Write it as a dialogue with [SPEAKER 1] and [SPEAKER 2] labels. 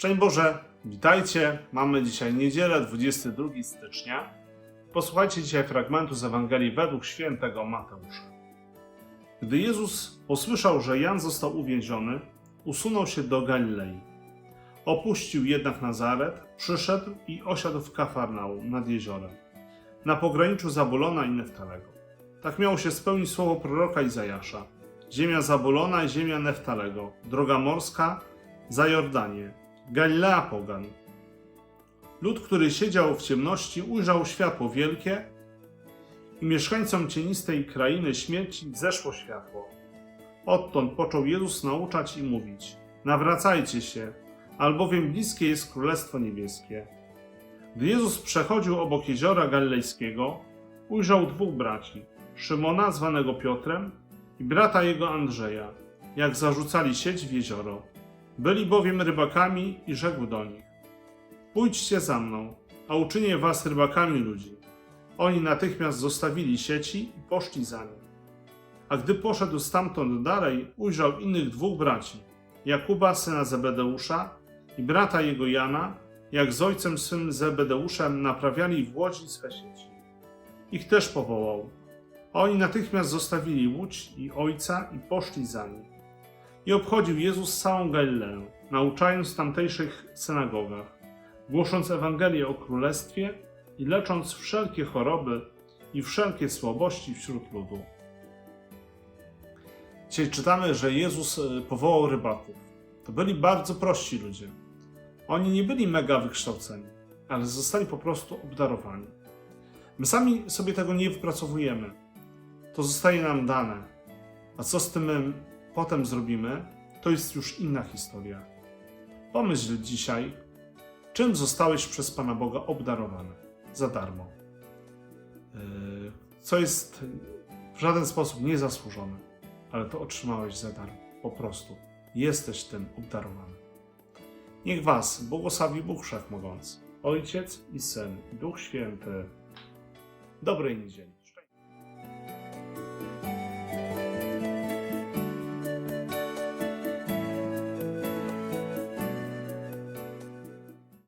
[SPEAKER 1] Szczęść Boże, witajcie. Mamy dzisiaj niedzielę, 22 stycznia. Posłuchajcie dzisiaj fragmentu z Ewangelii według świętego Mateusza. Gdy Jezus posłyszał, że Jan został uwięziony, usunął się do Galilei. Opuścił jednak Nazaret, przyszedł i osiadł w Kafarnaum nad jeziorem, na pograniczu Zabulona i Neftalego. Tak miało się spełnić słowo proroka Izajasza. Ziemia Zabulona i ziemia Neftalego, droga morska za Jordanię, Galilea pogan. Lud, który siedział w ciemności, ujrzał światło wielkie i mieszkańcom cienistej krainy śmierci zeszło światło. Odtąd począł Jezus nauczać i mówić: Nawracajcie się, albowiem bliskie jest Królestwo Niebieskie. Gdy Jezus przechodził obok jeziora galilejskiego, ujrzał dwóch braci: Szymona, zwanego Piotrem, i brata jego Andrzeja, jak zarzucali sieć w jezioro. Byli bowiem rybakami i rzekł do nich: Pójdźcie za mną, a uczynię was rybakami ludzi. Oni natychmiast zostawili sieci i poszli za nim. A gdy poszedł stamtąd dalej, ujrzał innych dwóch braci: Jakuba, syna Zebedeusza, i brata jego Jana, jak z ojcem swym Zebedeuszem naprawiali w łodzi swe sieci. Ich też powołał. Oni natychmiast zostawili łódź i ojca i poszli za nim. I obchodził Jezus całą Galileę, nauczając w tamtejszych synagogach, głosząc Ewangelię o Królestwie i lecząc wszelkie choroby i wszelkie słabości wśród ludu. Dzisiaj czytamy, że Jezus e, powołał rybaków. To byli bardzo prości ludzie. Oni nie byli mega wykształceni, ale zostali po prostu obdarowani. My sami sobie tego nie wypracowujemy. To zostaje nam dane. A co z tym potem zrobimy, to jest już inna historia. Pomyśl dzisiaj, czym zostałeś przez Pana Boga obdarowany za darmo. Yy, Co jest w żaden sposób niezasłużone, ale to otrzymałeś za darmo. Po prostu jesteś tym obdarowany. Niech Was błogosławi Bóg Wszechmogący, Ojciec i Syn, Duch Święty. Dobrej niedzieli.